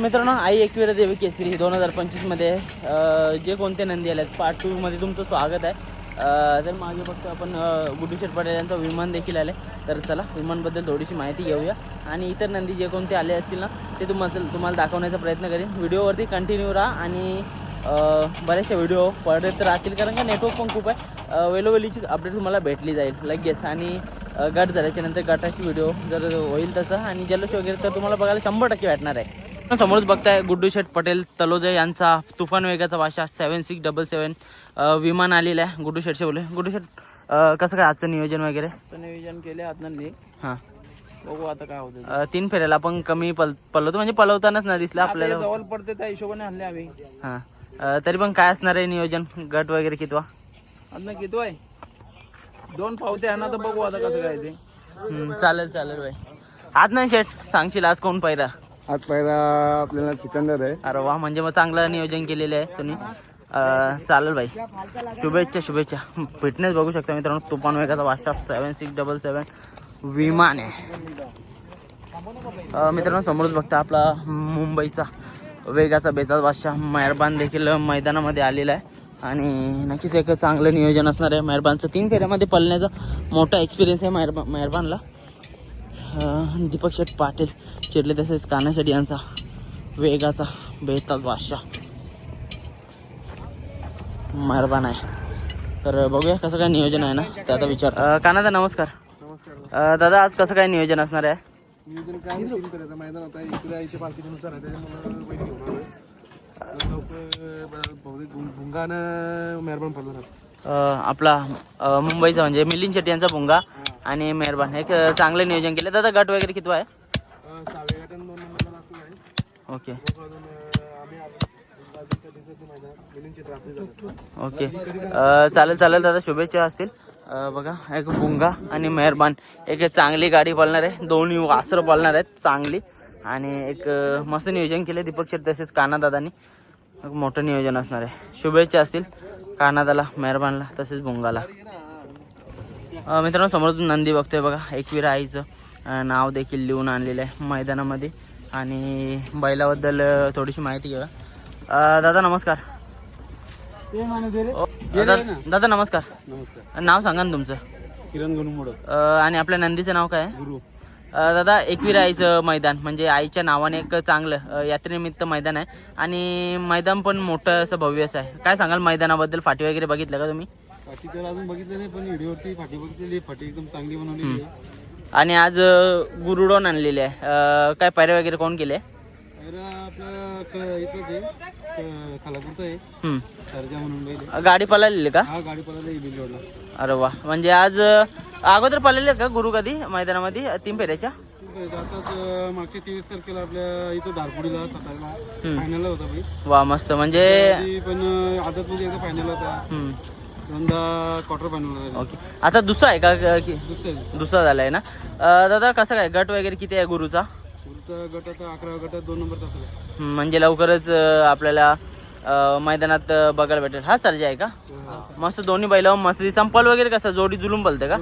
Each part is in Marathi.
मित्रांनो आई एकविरा देवी केसरी दोन हजार पंचवीसमध्ये जे कोणते नंदी आले आहेत पार्ट टूमध्ये तुमचं स्वागत आहे. तर मागे फक्त आपण अं, गुड्डू पटेल यांचं विमान देखील आले तर चला विमानबद्दल थोडीशी माहिती घेऊया. आणि इतर नंदी जे कोणते आले असतील ना ते तुम्हाला तुम्हाला दाखवण्याचा प्रयत्न करेन. व्हिडिओवरती कंटिन्यू राहा आणि बऱ्याचशा व्हिडिओ पडत राहतील. कारण का नेटवर्क पण खूप आहे. वेलोवेलीची अपडेट तुम्हाला भेटली जाईल लगेच. आणि गट झाल्याच्यानंतर गटाची व्हिडिओ जर होईल तसं. आणि जल्लोष वगैरे तर तुम्हाला बघायला शंभर टक्के भेटणार आहे. समोरच बघताय गुड्डू शेठ पटेल तलोजे यांचा तुफान वेगाचा भाषा सेवन सिक्स डबल सेवन विमान आलेलं आहे. गुड्डू शेठचे बोले गुड्डू शेठ कसं काय आजचं नियोजन वगैरे? नियोजन केले आतनंदी हां. बघू आता काय होतं तीन फेऱ्याला आपण कमी पल पलवतो म्हणजे पलवतानाच ना दिसलं आपल्याला? जवळ पडते त्या हिशोबाने आणले आम्ही. हां. तरी पण काय असणार आहे नियोजन? गट वगैरे कितवा? आता किती आहे? दोन पावते आणा तर बघू आता कसं काय ते. चालेल चालेल बाई. आज नाही शेठ सांगशील आज कोण पाहिला आज पहिला आपल्याला सिकंदर आहे. अरे वा म्हणजे मग चांगलं नियोजन केलेलं आहे तुम्ही. अं, चालेल भाई. शुभेच्छा शुभेच्छा. फिटनेस बघू शकता मित्रांनो तुफान वेगाचा वाशा सेवन सिक्स डबल सेवन विमान आहे. अं, मित्रांनो समोरच बघता आपला मुंबईचा वेगाचा बेताज बादशाह मेहरबान देखील मैदानामध्ये आलेला आहे. आणि नक्कीच एक चांगलं नियोजन असणार आहे. मेहरबानचं तीन फेऱ्यामध्ये पळण्याचा मोठा एक्सपिरियन्स आहे मेहरबा मेहरबानला. दीपक शेठ पाटील चिरले तसेच काना शेट्टी यांचा वेगाचा बेताज बादशाह मेहरबान आहे. तर बघूया कसं काय नियोजन आहे ना त्याचा विचार कानादा नमस्कार. नमस्कार. दादा आज कसं काय नियोजन असणार आहे? नियोजन काय करायचं मैदान आता इकडे आईच्या पालखीनुसार आहे त्याच्यामुळे भुंगानं मेहरबान पडलं आपला मुंबईचा म्हणजे मिलिंद शेट्टी यांचा भुंगा आणि मेहरबान. एक अं, चांगलं नियोजन केलं. दादा गट वगैरे किती आहे? दोन ओके. ओके. चालेल चालेल दादा. शुभेच्छा असतील. बघा एक भुंगा आणि मेहरबान. एक चांगली गाडी पळणार आहे. दोन्ही वासरं पळणार आहेत. चांगली. आणि एक मस्त नियोजन केलं दीपक शेठ तसेच कानादादानी एक मोठं नियोजन असणार आहे. शुभेच्छा असतील. कानादाला मेहरबानला तसेच भुंगाला अं, मित्रांनो समोर नंदी बघतोय बघा एकवीर आईचं नाव देखील लिहून आणलेलं आहे मैदानामध्ये. आणि बैलाबद्दल थोडीशी माहिती घेऊया. अं, दादा नमस्कार. दादा दादा नमस्कार. नमस्कार. नाव सांगा ना तुमचं. किरण गुणमुड अं, आणि आपल्या नंदीचं नाव काय आहे? गुरु. दादा एकवीर आईचं मैदान म्हणजे आईच्या नावाने एक चांगलं यात्रेनिमित्त मैदान आहे. आणि मैदान पण मोठं असं भव्य असं आहे. काय सांगाल मैदानाबद्दल? फाटी वगैरे बघितलं का तुम्ही? फाटी तर अजून बघितलं नाही पण व्हिडिओवरती फाटी बघितलेली फाटी एकदम चांगली बनवलेली आहे. आणि आज गुरुडोन आणलेले आहे. अं, काय पायऱ्या वगैरे कोण केले? गाडी पळालेली का? अरे वा. म्हणजे आज अगोदर पळालेले का गुरु कधी मैदानामध्ये? तीन फेऱ्याच्या? मागच्या तेवीस तारखेला आपल्या इथं धारपुडीला सातारला. फायनलला होता भाई वा मस्त. म्हणजे पण अं, आदतमध्ये एकदा फायनल होता. Quarter final okay. आता दुसरा आहे का दिवशी दुसरा झालाय ना? दादा कसं काय? गट वगैरे किती आहे गुरुचा? पुढचा गट आता अकरा गटात दोन नंबर तासाला हम्म, म्हणजे लवकरच अं, आपल्याला अं, मैदानात अं, बघायला भेटेल. हा सर्जा आहे का? मस्त दोन्ही बैलावर मस्त संपल वगैरे कसं? जोडी जुलूम बोलते का?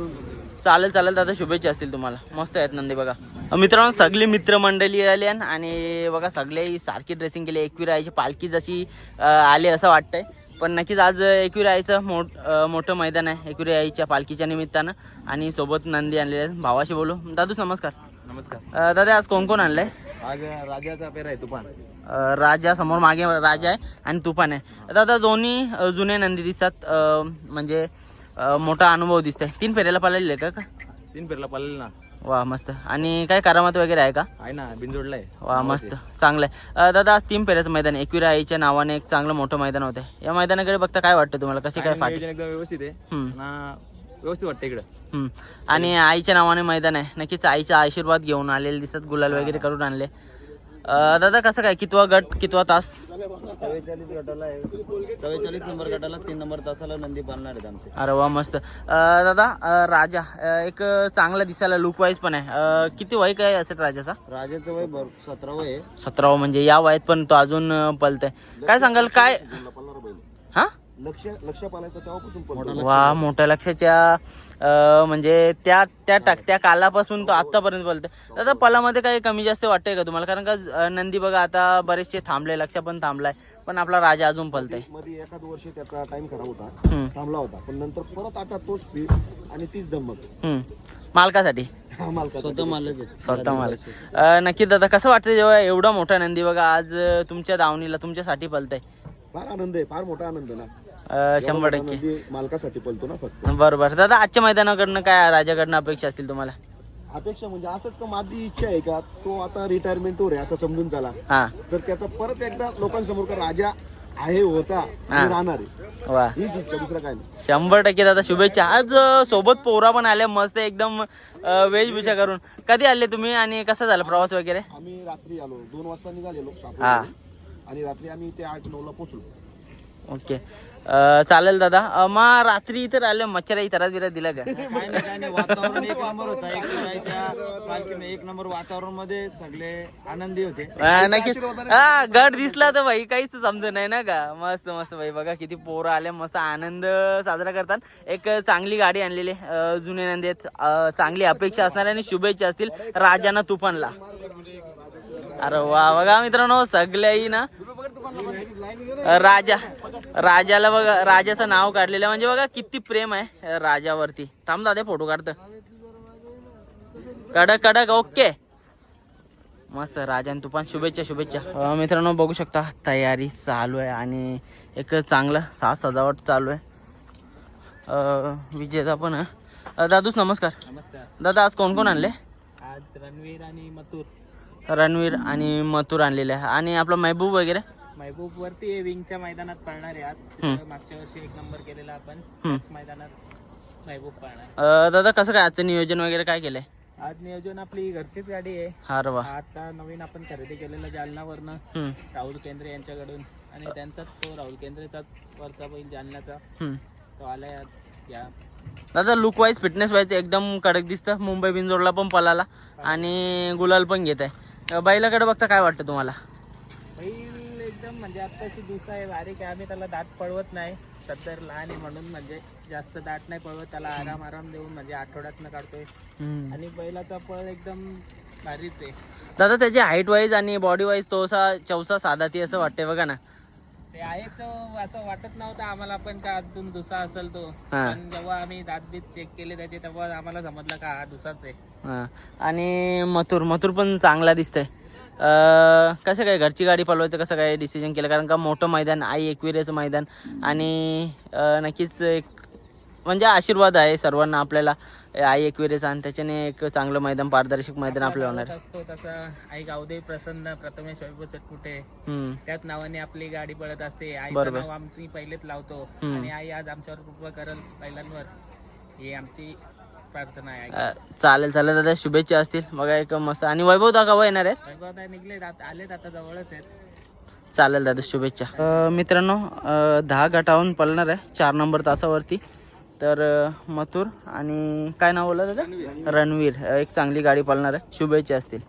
चालेल चालेल. दादा शुभेच्छा असतील तुम्हाला. मस्त आहेत नंदी बघा. अं, मित्रांनो सगळी मित्रमंडळी आली आहे आणि बघा सगळे सारखी ड्रेसिंग केली. एकवीर आईची पालखी जशी अं, आली असं वाटतंय. पण नक्कीच आज एकवीर आईचं मोठ अं, मोठं मैदान आहे. एकवीर आईच्या पालखीच्या निमित्तानं. आणि सोबत नंदी आणलेले आहेत. भावाशी बोलू. दादू नमस्कार. नमस्कार. अं, दादा आज कोण कोण आणलंय? आज राजाचा पेर आहे तुफान. अ, राजा समोर मागे राजा आहे आणि तुफान आहे. दादा दोन्ही अ, जुने नंदी दिसतात. अ, म्हणजे अ, मोठा अनुभव दिसतोय. तीन फेऱ्याला पाळलेले का का? तीन पेरला पाळलेला ना. वा मस्त. आणि काय करामत वगैरे आहे का? आहे ना बिनजोडला आहे वा मस्त. चांगलं आहे अ, दादा आज तीन फेऱ्याचं मैदान आहे. एकविरा आईच्या नावाने एक चांगलं मोठं मैदान होतं या मैदानाकडे बघता काय वाटतं तुम्हाला? कशी काय फाटी नियोजन एकदम व्यवस्थित आहे. हम्म, ना व्यवस्थित वाटतं इकडं. हम्म. आणि आईच्या नावाने मैदान आहे. नक्कीच आईचा आशीर्वाद घेऊन आलेले दिसत गुलाल वगैरे करून आणले. अ, दादा कसं काय? कितवा गट कितवा तास? चव्वेचाळीस गटाला आहे. चव्वेचाळीस नंबर गटाला तीन नंबर तासाला नंदी पाळणार आहेत आमचे. अरे वा मस्त. अं, दादा अं, राजा अं, एक चांगला दिसायला लुक वाईज पण आहे. अं, किती वय काय असेल राजाचा? राजाचं वय भर सतरा वय आहे. सतरावा म्हणजे या वयात पण तो अजून अं, पलतय. काय सांगाल? काय? हा? लक्ष लक्ष पालायचं तेव्हापासून पळतो. वा मोठ्या लक्षाच्या अं, म्हणजे त्या त्या टाक त्या कालापासून तो आतापर्यंत बोलतोय. आता पलामध्ये काही कमी जास्त वाटतंय का तुम्हाला? कारण का अं, नंदी बघा आता बरेचसे थांबले लक्ष पण थांबलाय. पण आपला राजा अजून पलतय. मध्ये एखाद वर्ष त्याचा टाइम खराब होता थांबला होता. पण नंतर परत आता तोच स्पीड आणि तीच धमक. मालकासाठी? मालका स्वतः मालक आहेत स्वतः मालक. अं, नक्की दादा कसं वाटतं जेव्हा एवढा मोठा नंदी बघा आज अं, तुमच्या दावणीला तुमच्यासाठी पलतय? फार आनंद आहे फार मोठा आनंद आहे ना. शंभर टक्के. नंदी मालकासाठी पळतो ना फक्त. बरोबर. दादा आजच्या मैदानाकडनं काय राजाकडनं अपेक्षा असतील तुम्हाला? अपेक्षा म्हणजे असंच का माझी इच्छा आहे का तो आता रिटायरमेंट वर आहे असं समजून झाला. हा. तर त्याचा परत एकदा लोकांसमोर का राजा आहे होता हा. आणि राहणार आहे. वा. हीच इच्छा दुसरं काय नाही. शंभर टक्के दादा शुभेच्छा. आज अं, सोबत पोरा पण आल्या मस्त एकदम अं, वेशभूषा करून. कधी आले तुम्ही आणि कसा झाला प्रवास वगैरे? आम्ही रात्री आलो. दोन वाजता निघालेलो हा. आणि रात्री आम्ही ते आठ नऊ ला पोहोचलो. ओके. चालेल दादा. मग रात्री इथे राहिले मच्छर इतरात बिरात दिला का? वातावरण एक नंबर होता. एक फिरायच्या पालखीने एक नंबर वातावरणमध्ये सगळे आनंदी होते. नक्कीच. हा गड दिसला तर भाई काहीच समजत नाही ना का? मस्त मस्त भाई. बघा किती पोरं आले मस्त आनंद साजरा करतात. एक चांगली गाडी आणलेली जुने नंदी चांगली अपेक्षा असणार आणि शुभेच्छा असतील राजाना तुफानला. अरे वा बघा मित्रांनो सगळ्याही ना राजा. राजाला बघा राजाचं नाव काढलेलं. म्हणजे बघा किती प्रेम आहे राजावरती. थांब दादा फोटो काढतं. कडक कडक ओके. मस्त राजान तुफान शुभेच्छा शुभेच्छा. अं, मित्रांनो बघू शकता तयारी चालू आहे आणि एक चांगलं साज सजावट चालू आहे. विजेता पण दादूस नमस्कार. नमस्कार. दादा आज कोण कोण आणले? आज रणवीर आणि मथुर. रणवीर आणि मथुर आणलेले आहे. आणि आपला महबूब वगैरे? महबूब वरती विंगच्या मैदानात पळणार आहे आज. तिथं मागच्या वर्षी एक नंबर केलेला आपण. त्याच मैदानात महबूब पळणार. अं, दादा कसं काय आजचं नियोजन वगैरे काय केलंय? आज नियोजन आपली घरचीच गाडी आहे. हा वा. आता नवीन आपण खरेदी केलेलं जालनावरनं हम्म, राहुल केंद्रे यांच्याकडून. आणि त्यांचाच तो राहुल केंद्रेचाच वरचा बैल जालन्याचा. हम्म. तो आलाय आज. या. दादा लुक वाईज फिटनेस वाईज एकदम कडक दिसतं. मुंबई बिंजोडला पण पळाला. आणि गुलाल पण घेत आहे बैलाकडे बघता काय वाटतं तुम्हाला? बैल एकदम म्हणजे आत्ताशी दुसरा आहे बारीक आहे आम्ही त्याला दाट पळवत नाही. सध्या लहान आहे म्हणून म्हणजे जास्त दाट नाही पळवत त्याला आराम आराम देऊन म्हणजे आठवड्यातनं काढतोय. हम्म. आणि बैलाचा पळ एकदम भारीच आहे. दादा त्याची हाईट वाईज आणि बॉडी वाईज तो असा चौसा साधा ती असं वाटतंय बघा ना. ते आहे तो असं वाटत नव्हतं आम्हाला पण का अजून दुसरा असेल तो. हा. पण जेव्हा आम्ही दात बीत चेक केले त्याचे तेव्हा आम्हाला समजलं का हा दुसराच आहे. हा. आणि मथुर मथुर पण चांगला दिसतंय. कसं काय घरची गाडी पळवायचं कसं काय डिसिजन केलं कारण का मोठं मैदान आई एकविरेचं मैदान आणि नक्कीच एक म्हणजे आशीर्वाद आहे सर्वांना आपल्याला आई एकविरेचा आणि त्याच्याने एक चांगलं मैदान पारदर्शक मैदान आपलं होणार आहे. असतो तसा आई गावदेव प्रसन्न प्रथमेश हम्म. त्याच नावाने आपली गाडी पळत असते आईचं बरोबर. नाव आमची पहिलेच लावतो. आणि आई आज आमच्यावर कृपा करल बैलांवर ही आमची प्रार्थना आहे. अं, चालेल चालेल दादा शुभेच्छा असतील. बघा एक मस्त. आणि वैभव दाखवा केव्हा येणार आहेत? वैभव आता निघले आलेत आता जवळच आहेत. चालेल दादा शुभेच्छा. अं, मित्रांनो अं, दहा गटाहून पळणार आहे चार नंबर तासावरती. तर अं, मथुर आणि काय नाव बोलला दादा? रणवीर. अं, एक चांगली गाडी पळणार आहे. शुभेच्छा असतील.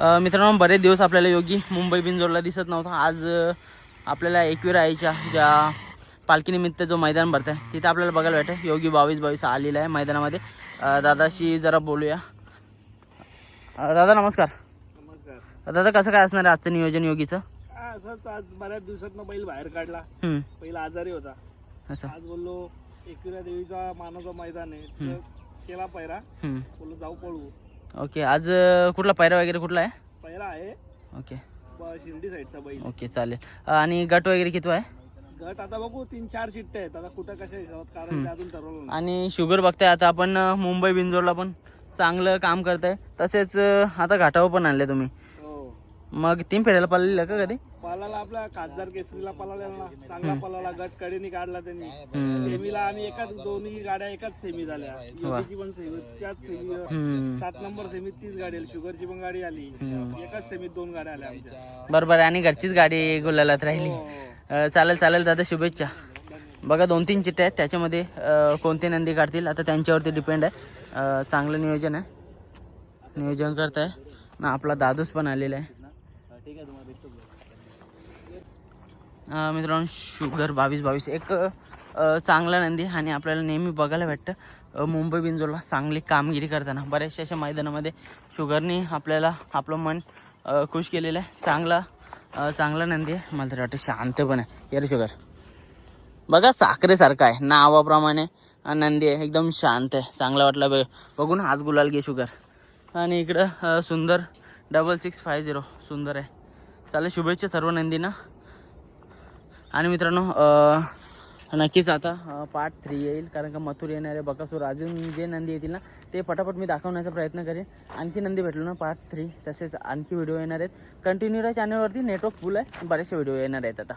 अं, मित्रांनो बरेच दिवस आपल्याला योगी मुंबई बिंजोडला दिसत नव्हता. आज अं, आपल्याला एकवीर आईच्या ज्या पालखीनिमित्त जो मैदान भरत आहे तिथं आपल्याला बघायला भेटेल योगी बावीस बावीस आलेला आहे मैदानामध्ये. दादाशी जरा बोलूया. दादा नमस्कार. नमस्कार. दादा कसं काय असणार आहे आजचं नियोजन योगीचं? असंच आज बऱ्याच दिवसात बैल बाहेर काढला. पहिला आजारी होता. असं आज बोललो एकविरा देवीचा मानाचा मैदान आहे. केला पैरा हम्म. बोललो जाऊ पळू. ओके आज कुठला पायरा वगैरे कुठला आहे? पहिला आहे. ओके. शिर्डी साईडचा बैल. ओके चालेल. आणि गट वगैरे किती आहे? गट आता बघू तीन चार शिट्टे आहेत. आता कुठं कशा हिशोबात कारण ते अजून ठरवलं नाही. आणि शुगर बघताय आता आपण अं, मुंबई बिंजोरला पण चांगलं काम करताय. तसेच अं, आता घाटावर पण आणले तुम्ही. मग तीन फेऱ्याला पाळलेलं का कधी? पालाला आपल्या खासदार केसरीला पळालेला ना चांगला पळाला गट कडेनी काढला त्यांनी. सेमीला आम्ही एकाच दोन्ही गाड्या एकाच सेमी झाल्या. योगीची पण सेमी त्याच सेमी. सात नंबर सेमीत तीच गाडी आली. शुगरची पण गाडी आली. एकाच सेमीत दोन गाड्या आल्या आमच्या. बरोबर आहे. आणि घरचीच गाडी गुलालात राहिली. हो. चालेल चालेल दादा शुभेच्छा. बघा दोन तीन चिठ्ठ्या आहेत. त्याच्यामध्ये कोणते नंदी काढतील? आता त्यांच्यावरती डिपेंड आहे. चांगलं नियोजन आहे. नियोजन करताय. ना आपला दादूस पण आलेला आहे. अं, मित्रांनो शुगर बावीस बावीस. एक चांगला नंदी आणि आपल्याला नेहमी बघायला भेटतं. मुंबई बिंजोरला चांगली कामगिरी करताना. बऱ्याचशा अशा मैदानामध्ये शुगरनी आपल्याला आपलं मन खुश केलेलं आहे. चांगला चांगला नंदी आहे. मला तरी वाटतं शांत पण आहे. यार शुगर. बघा साखरेसारखा आहे. नावाप्रमाणे नंदी आहे. एकदम शांत आहे. चांगला वाटला बघून आज गुलाल घे शुगर. आणि इकडं सुंदर डबल सिक्स फाय झिरो. सुंदर आहे. चालेल शुभेच्छा सर्व नंदींना. आणि मित्रांनो नक्कीच आता पार्ट थ्री येईल. कारण का मथुर येणारे बकासूर. अजून जे नंदी येतील ना ते पटापट मी दाखवण्याचा प्रयत्न करेन. आणखी नंदी भेटलो ना पार्ट थ्री तसेच आणखी व्हिडिओ येणार आहेत. कंटिन्यू राहा चॅनलवरती नेटवर्क फुल आहे. बरेचसे व्हिडिओ येणार आहेत आता.